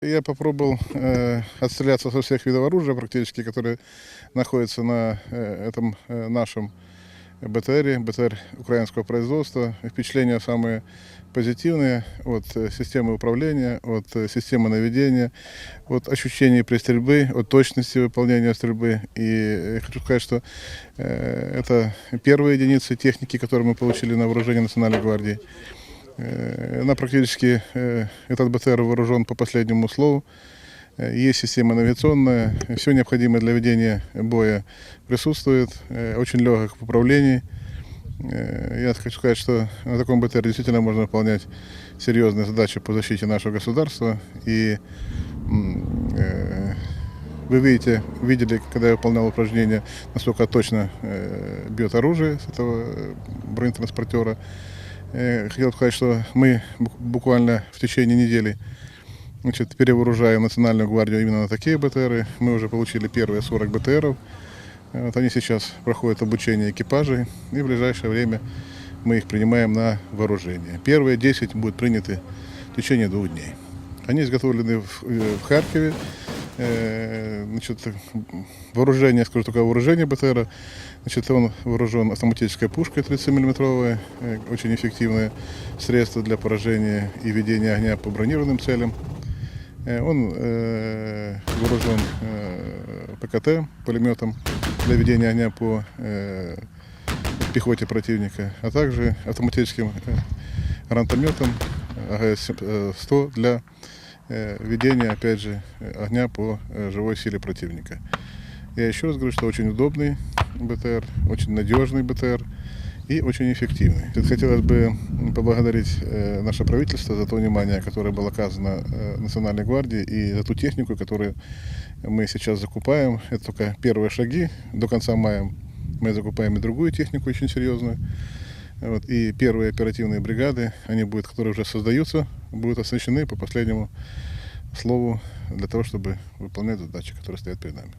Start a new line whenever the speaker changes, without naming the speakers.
Я попробовал э, отстреляться со всех видов оружия практически, которые находятся на э, этом э, нашем БТРе, БТР украинского производства. Впечатления самые позитивные от э, системы управления, от э, системы наведения, от ощущений при стрельбе, от точности выполнения стрельбы. И э, хочу сказать, что э, это первые единицы техники, которые мы получили на вооружение Национальной гвардии. Э, Она практически, э, этот БТР вооружен по последнему слову. Э, Есть система навигационная, все необходимое для ведения боя присутствует, очень легок в управлении. Я хочу сказать, что на таком БТР действительно можно выполнять серьезные задачи по защите нашего государства. И вы видите, видели, когда я выполнял упражнения, насколько точно бьет оружие с этого бронетранспортера. Э, Хотел сказать, что мы бу- буквально в течение недели значит, перевооружаем Национальную гвардию именно на такие БТРы. Мы уже получили первые 40 БТРов. Э, Вот они сейчас проходят обучение экипажей, и в ближайшее время мы их принимаем на вооружение. Первые 10 будут приняты в течение двух дней. Они изготовлены в, э, в Харькове. Э, Значит, вооружение, скажу только вооружение БТРа. Значит, он вооружен автоматической пушкой 30-мм, очень эффективное средство для поражения и ведения огня по бронированным целям. Э, Он э, вооружен э, ПКТ, пулеметом для ведения огня по э, пехоте противника, а также автоматическим э, гранатометом АГС-100 для э, ведения, опять же, э, огня по э, живой силе противника. Я еще раз говорю, что очень удобный БТР, очень надежный БТР и очень эффективный. Хотелось бы поблагодарить наше правительство за то внимание, которое было оказано Национальной гвардии и за ту технику, которую мы сейчас закупаем. Это только первые шаги. До конца мая мы закупаем и другую технику очень серьезную. Вот, и первые оперативные бригады, они будут, которые уже создаются, будут оснащены по последнему слову для того, чтобы выполнять задачи, которые стоят перед нами.